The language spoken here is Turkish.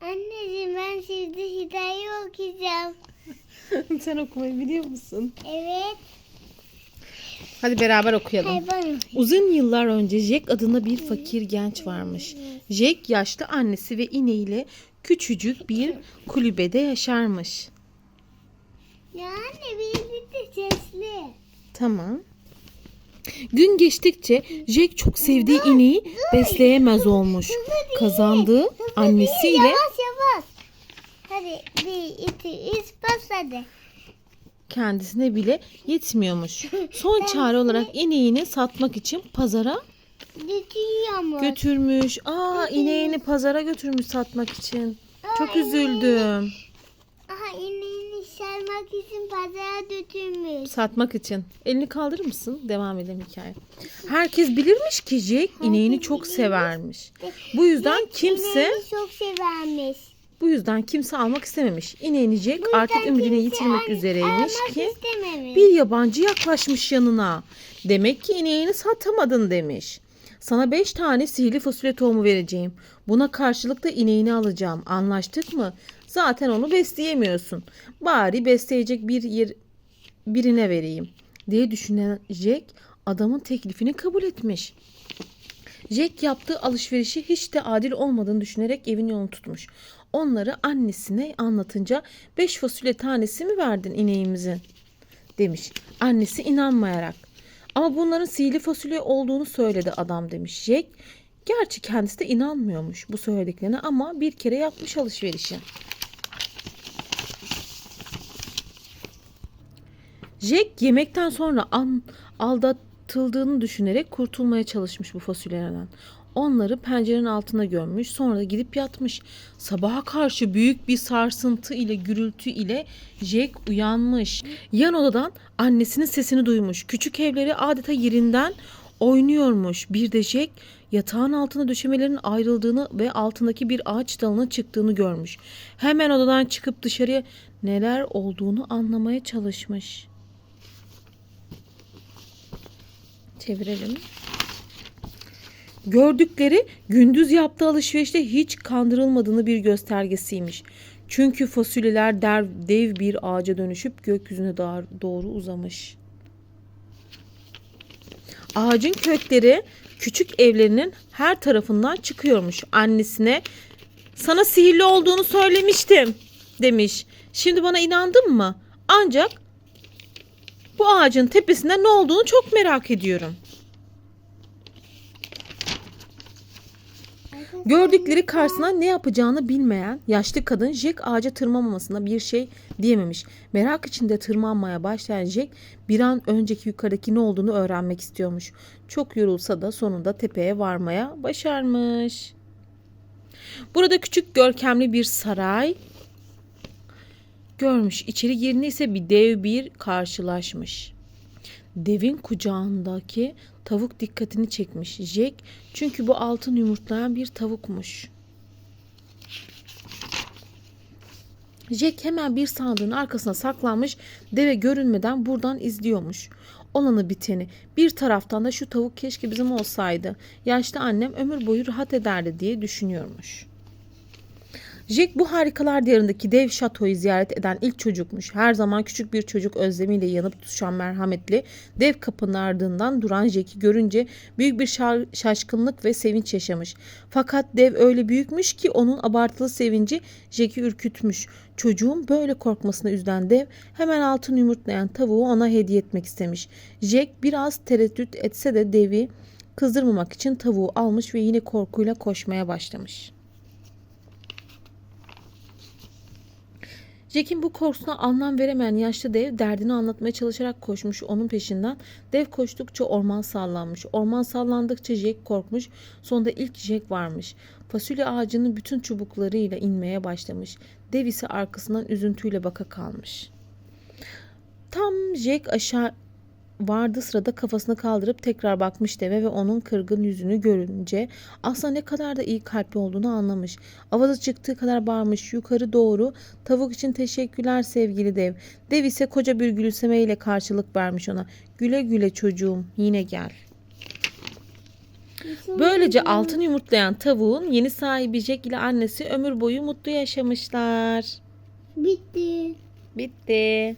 Anneciğim ben şimdi hikaye okuyacağım. Sen okumayı biliyor musun? Evet. Hadi beraber okuyalım. Uzun yıllar önce Jack adında bir fakir genç varmış. Jack yaşlı annesi ve ineğiyle küçücük bir kulübede yaşarmış. Ya anne birlikte sesli. Tamam. Gün geçtikçe Jack çok sevdiği ineği besleyemez olmuş. Kazandığı annesiyle Yavaş yavaş. Hadi bir, iki, üç, bas hadi. kendisine bile yetmiyormuş. Son çare olarak ineğini satmak için pazara götürmüş. Aa ineğini pazara götürmüş satmak için. Çok üzüldüm. Sarmak için pazara götürmüş. Satmak için. Elini kaldırır mısın? Devam edelim hikaye. Herkes bilirmiş ki Jack ineğini çok severmiş. Bu yüzden kimse İneğini çok severmiş. bu yüzden kimse almak istememiş. İneğini Jack artık ümidini yitirmek üzereymiş Almak ki istememiş. bir yabancı yaklaşmış yanına. Demek ki ineğini satamadın demiş. Sana beş tane sihirli fasulye tohumu vereceğim. Buna karşılık da ineğini alacağım. Anlaştık mı? Zaten onu besleyemiyorsun. Bari besleyecek bir yer birine vereyim diye düşünen Jack adamın teklifini kabul etmiş. Jack yaptığı alışverişi hiç de adil olmadığını düşünerek evin yolunu tutmuş. Onları annesine anlatınca beş fasulye tanesi mi verdin ineğimizin demiş. Annesi inanmayarak. Ama bunların sihirli fasulye olduğunu söyledi adam demiş. Jack gerçi kendisi de inanmıyormuş bu söylediklerine ama bir kere yapmış alışverişi. Jack yemekten sonra an, aldatıldığını düşünerek kurtulmaya çalışmış bu fasulyelerden. Onları pencerenin altına gömmüş sonra da gidip yatmış. Sabaha karşı büyük bir sarsıntı ile gürültü ile Jack uyanmış. Yan odadan annesinin sesini duymuş. Küçük evleri adeta yerinden oynuyormuş. Bir de Jack yatağın altına döşemelerin ayrıldığını ve altındaki bir ağaç dalına çıktığını görmüş. Hemen odadan çıkıp dışarıya neler olduğunu anlamaya çalışmış. Çevirelim. Gördükleri gündüz yaptığı alışverişte hiç kandırılmadığını bir göstergesiymiş. Çünkü fasulyeler dev, dev bir ağaca dönüşüp gökyüzüne doğru uzamış. Ağacın kökleri küçük evlerinin her tarafından çıkıyormuş. Annesine sana sihirli olduğunu söylemiştim demiş. Şimdi bana inandın mı? Ancak bu ağacın tepesinde ne olduğunu çok merak ediyorum. Gördükleri karşısına ne yapacağını bilmeyen yaşlı kadın Jack ağaca tırmanmamasına bir şey diyememiş. Merak içinde tırmanmaya başlayan Jack bir an önceki yukarıdaki ne olduğunu öğrenmek istiyormuş. Çok yorulsa da sonunda tepeye varmaya başarmış. Burada küçük görkemli bir saray görmüş. İçeri girdiğinde ise bir dev bir karşılaşmış. Devin kucağındaki tavuk dikkatini çekmiş Jack çünkü bu altın yumurtlayan bir tavukmuş. Jack hemen bir sandığın arkasına saklanmış deve görünmeden buradan izliyormuş. Olanı biteni. Bir taraftan da şu tavuk keşke bizim olsaydı. Yaşlı annem ömür boyu rahat ederdi diye düşünüyormuş. Jack bu harikalar diyarındaki dev şatoyu ziyaret eden ilk çocukmuş. Her zaman küçük bir çocuk özlemiyle yanıp tutuşan merhametli dev kapının ardından duran Jack'i görünce büyük bir şa- şaşkınlık ve sevinç yaşamış. Fakat dev öyle büyükmüş ki onun abartılı sevinci Jack'i ürkütmüş. Çocuğun böyle korkmasına üzülen dev hemen altın yumurtlayan tavuğu ona hediye etmek istemiş. Jack biraz tereddüt etse de devi kızdırmamak için tavuğu almış ve yine korkuyla koşmaya başlamış. Jack'in bu korkusuna anlam veremeyen yaşlı dev derdini anlatmaya çalışarak koşmuş onun peşinden. Dev koştukça orman sallanmış. Orman sallandıkça Jack korkmuş. Sonunda ilk Jack varmış. Fasulye ağacının bütün çubuklarıyla inmeye başlamış. Dev ise arkasından üzüntüyle baka kalmış. Tam Jack aşağı vardı sırada kafasını kaldırıp tekrar bakmış deve ve onun kırgın yüzünü görünce aslında ne kadar da iyi kalpli olduğunu anlamış. Avazı çıktığı kadar bağırmış yukarı doğru tavuk için teşekkürler sevgili dev. Dev ise koca bir gülümsemeyle karşılık vermiş ona. Güle güle çocuğum yine gel. Böylece altın yumurtlayan tavuğun yeni sahibi Jack ile annesi ömür boyu mutlu yaşamışlar. Bitti. Bitti.